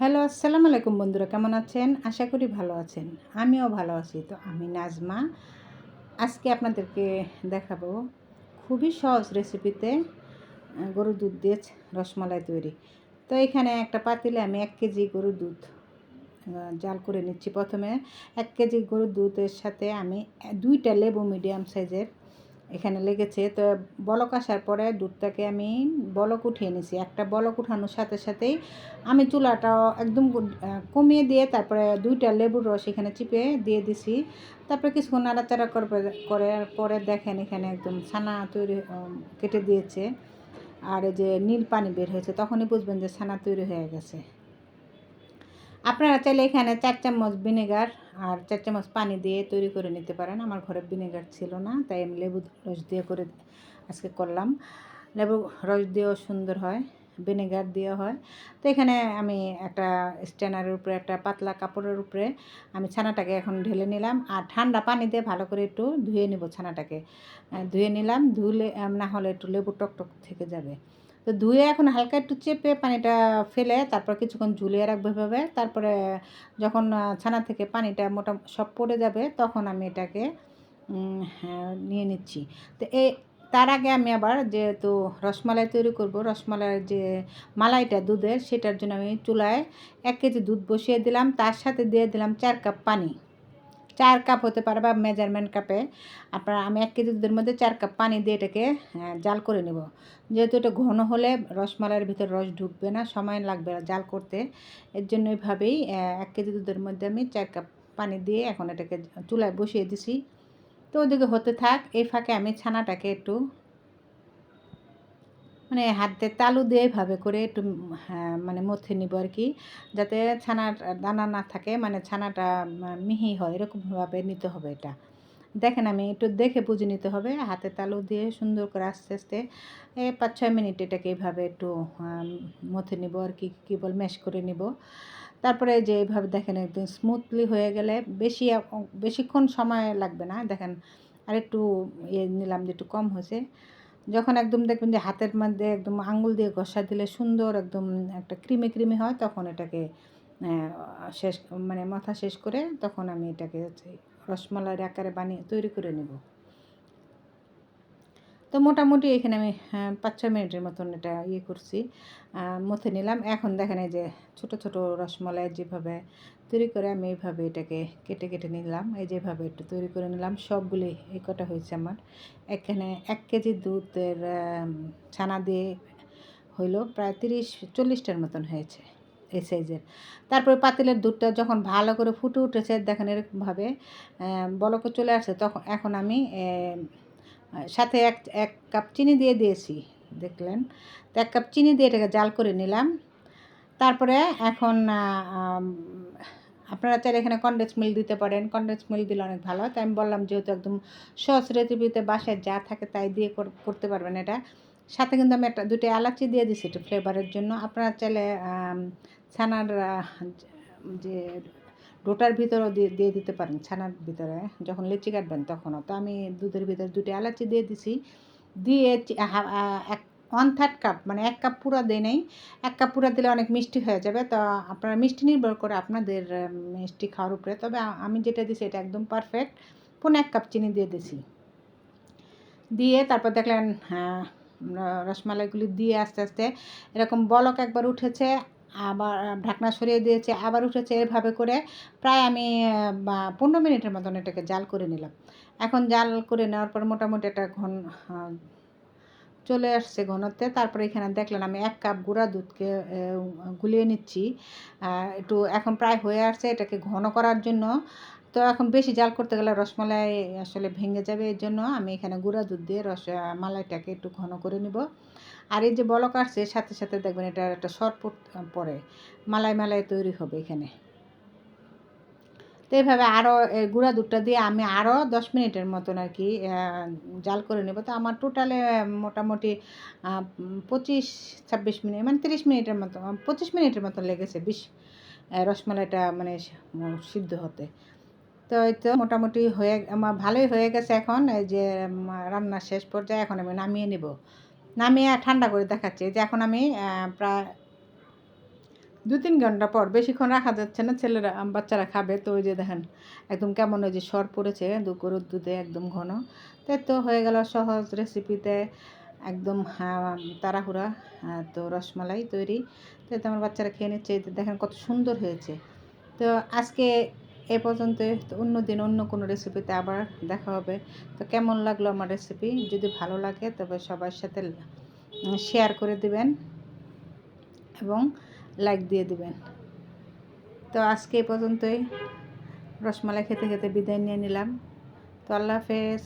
Hello, আসসালামু আলাইকুম বন্ধুরা, কেমন আছেন? আশা করি ভালো আছেন। আমিও ভালো আছি। তো আমি নাজমা। আজকে আপনাদেরকে দেখাবো খুবই সহজ রেসিপিতে গরুর দুধ দিয়ে রসমালাই তৈরি। তো এখানে একটা পাতিলে আমি এক কেজি গরুর দুধ জাল করে নিচ্ছি প্রথমে। এক কেজি গরুর দুধের সাথে আমি দুইটা লেবু মিডিয়াম সাইজের এখানে লেগেছে। তো বলক আসার পরে দুধটাকে আমি বলক উঠিয়ে নিছি। একটা বলক উঠানোর সাথে সাথেই আমি চুলাটা একদম কমিয়ে দিয়ে তারপরে দুইটা লেবুর রস এখানে চিপে দিয়ে দিছি। তারপরে কিছুক্ষণ নাড়াচাড়া করবে, করে পরে দেখেন এখানে একদম ছানা তৈরি কেটে দিয়েছে। আর যে নীল পানি বের হয়েছে, তখনই বুঝবেন যে ছানা তৈরি হয়ে গেছে। আপনারা চাইলে এখানে চার চামচ ভিনেগার আর চার চামচ পানি দিয়ে তৈরি করে নিতে পারেন। আমার ঘরে ভিনেগার ছিল না, তাই আমি লেবু রস দিয়ে করে আজকে করলাম। লেবু রস দিয়েও সুন্দর হয়, ভিনেগার দিয়ে হয়। তো এখানে আমি একটা স্ট্যান্ডারের উপরে, একটা পাতলা কাপড়ের উপরে আমি ছানাটাকে এখন ঢেলে নিলাম আর ঠান্ডা পানি দিয়ে ভালো করে একটু ধুয়ে নেব ছানাটাকে। ধুয়ে নিলাম, ধুলে, না হলে একটু লেবু টকটক থেকে যাবে। তো ধুয়ে এখন হালকা একটু চেপে পানিটা ফেলে তারপর কিছুক্ষণ ঝুলিয়ে রাখব এভাবে। তারপরে যখন ছানা থেকে পানিটা মোটা সব পড়ে যাবে তখন আমি এটাকে হ্যাঁ, নিয়ে নিচ্ছি। তো এই তার আগে আমি আবার যেহেতু রসমালাই তৈরি করব রসমালাইয়ের যে মালাইটা দুধের সেটার জন্য আমি চুলায় এক কেজি দুধ বসিয়ে দিলাম। তার সাথে দিয়ে দিলাম চার কাপ পানি। চার কাপ হতে পারে বা মেজারমেন্ট কাপে আপনারা, আমি এক কেজি দুধের মধ্যে চার কাপ পানি দিয়ে এটাকে জাল করে নেব। যেহেতু এটা ঘন হলে রসমালাইয়ের ভিতর রস ঢুকবে না, সময় লাগবে না জাল করতে। এর জন্য এইভাবেই এক কেজি দুধের মধ্যে আমি চার কাপ পানি দিয়ে এখন এটাকে চুলায় বসিয়ে দিছি। তো ওদিকে হতে থাক, এই ফাঁকে আমি ছানাটাকে একটু মানে হাতে তালু দিয়ে এভাবে করে একটু হ্যাঁ, মানে মথে নিব আর কি যাতে ছানার দানা না থাকে মানে ছানাটা মিহি হয় এরকমভাবে নিতে হবে এটা। দেখেন আমি একটু দেখে বুঝে নিতে হবে হাতে তালু দিয়ে সুন্দর করে আস্তে আস্তে পাঁচ ছয় মিনিট এটাকে এইভাবে একটু মথে নিব আর কি কী বল ম্যাশ করে নিব। তারপরে যে এইভাবে দেখেন একদম স্মুথলি হয়ে গেলে বেশি বেশিক্ষণ সময় লাগবে না। দেখেন আর একটু ইয়ে নিলাম যে একটু কম হয়েছে। যখন একদম দেখবেন যে হাতের মধ্যে একদম আঙুল দিয়ে ঘষা দিলে সুন্দর একদম একটা ক্রিমি ক্রিমি হয়, তখন এটাকে শেষ মানে মাথা শেষ করে তখন আমি এটাকে হচ্ছে রসমালাইয়ের আকারে বানিয়ে তৈরি করে নেব। তো মোটামুটি এখানে আমি পাঁচ ছয় মিনিটের মতন এটা ইয়ে করছি মথে নিলাম। এখন দেখেন এই যে ছোট ছোট রসমালাই যেভাবে তৈরি করে আমি এইভাবে এটাকে কেটে কেটে নিলাম। এই যেভাবে একটু তৈরি করে নিলাম সবগুলি এই কটা হয়েছে আমার। এখানে এক কেজি দুধের ছানা দিয়ে হইল প্রায় তিরিশ চল্লিশটার মতন হয়েছে এই সাইজের। তারপরে পাতিলের দুধটা যখন ভালো করে ফুটে উঠেছে দেখেন এরকমভাবে বলকে চলে আসছে তখন এখন আম, সাথে এক এক কাপ চিনি দিয়ে দিয়েছি, দেখলেন? তো এক কাপ চিনি দিয়ে এটাকে জাল করে নিলাম। তারপরে এখন আপনারা চাইলে এখানে কনডেন্স মিল্ক দিতে পারেন। কনডেন্স মিল্ক দিলে অনেক ভালো হয়। তাই আমি বললাম যেহেতু একদম সহজ রেসিপিতে বাসায় যা থাকে তাই দিয়ে করতে পারবেন এটা। সাথে কিন্তু আমি একটা দুটো এলাচি দিয়ে দিছি একটু ফ্লেভারের জন্য। আপনারা চাইলে ছানার যে ডোটার ভিতরেও দিয়ে দিয়ে দিতে পারেন ছানার ভিতরে যখন লিচি কাটবেন তখনও তো আমি দুধের ভিতরে দুটো এলাচি দিয়ে দিছি। দিয়ে এক ওয়ান থার্ড কাপ মানে এক কাপ পুরো দেয় নেই। এক কাপ পুরো দিলে অনেক মিষ্টি হয়ে যাবে। তো আপনারা মিষ্টি নির্ভর করে আপনাদের মিষ্টি খাওয়ার উপরে। তবে আমি যেটা দিছি এটা একদম পারফেক্ট পুরো এক কাপ চিনি দিয়ে দিছি। দিয়ে তারপর দেখলেন হ্যাঁ, রসমালাইগুলি দিয়ে আস্তে আস্তে এরকম বলক একবার উঠেছে। আবার ঢাকনা সরিয়ে দিয়েছে, আবার উঠেছে এভাবে করে প্রায় আমি পনেরো মিনিটের মতন এটাকে জাল করে নিলাম। এখন জাল করে নেওয়ার পর মোটামুটি একটা ঘন চলে আসছে ঘনত্বে। তারপরে এখানে দেখলেন আমি এক কাপ গুঁড়া দুধকে গুলিয়ে নিচ্ছি। একটু এখন প্রায় হয়ে আসছে এটাকে ঘন করার জন্য। তো এখন বেশি জাল করতে গেলে রসমালাই আসলে ভেঙে যাবে এর জন্য। আমি এখানে গুঁড়া দুধ দিয়ে রস মালাইটাকে একটু ঘন করে নিব। আর এই যে বলক আসছে, সাথে সাথে দেখবেন এটা একটা সরপট পরে মালাই মালাই তৈরি হবে এখানে। তো এইভাবে আরও গুঁড়া দুধটা দিয়ে আমি আরও দশ মিনিটের মতন আর কি জাল করে নেব। তো আমার টোটালে মোটামুটি পঁচিশ, ছাব্বিশ মিনিট মানে তিরিশ মিনিটের মতো পঁচিশ মিনিটের মতো লেগেছে বিশ রসমালাইটা মানে সিদ্ধ হতে। তো এই তো মোটামুটি হয়ে, আমার ভালোই হয়ে গেছে এখন, এই যে রান্নার শেষ পর্যায়ে এখন আমি নামিয়ে নেব। নামিয়ে ঠান্ডা করে দেখাচ্ছি। যে এখন আমি প্রায় দু তিন ঘণ্টা পর বেশিক্ষণ রাখা যাচ্ছে না ছেলেরা বাচ্চারা খাবে। তো ওই যে দেখেন একদম কেমন ওই যে সর পড়েছে দু গরুর দুধে একদম ঘন। তো তো হয়ে গেল সহজ রেসিপিতে একদম হ্যাঁ, তাড়াহুড়া তো রসমালাই তৈরি। তো আমার বাচ্চারা খেয়ে নিচ্ছে দেখেন কত সুন্দর হয়েছে। তো আজকে এ পর্যন্ত অন্য দিন অন্য কোনো রেসিপিতে আবার দেখা হবে। তো কেমন লাগল আমার রেসিপি যদি ভালো লাগে, তবে সবার সাথে শেয়ার করে দিবেন এবং লাইক দিয়ে দিবেন। তো আজকে এ পর্যন্তই। রসমালাই খেতে খেতে বিদায় নিয়ে নিলাম। তো আল্লাহ হাফেজ।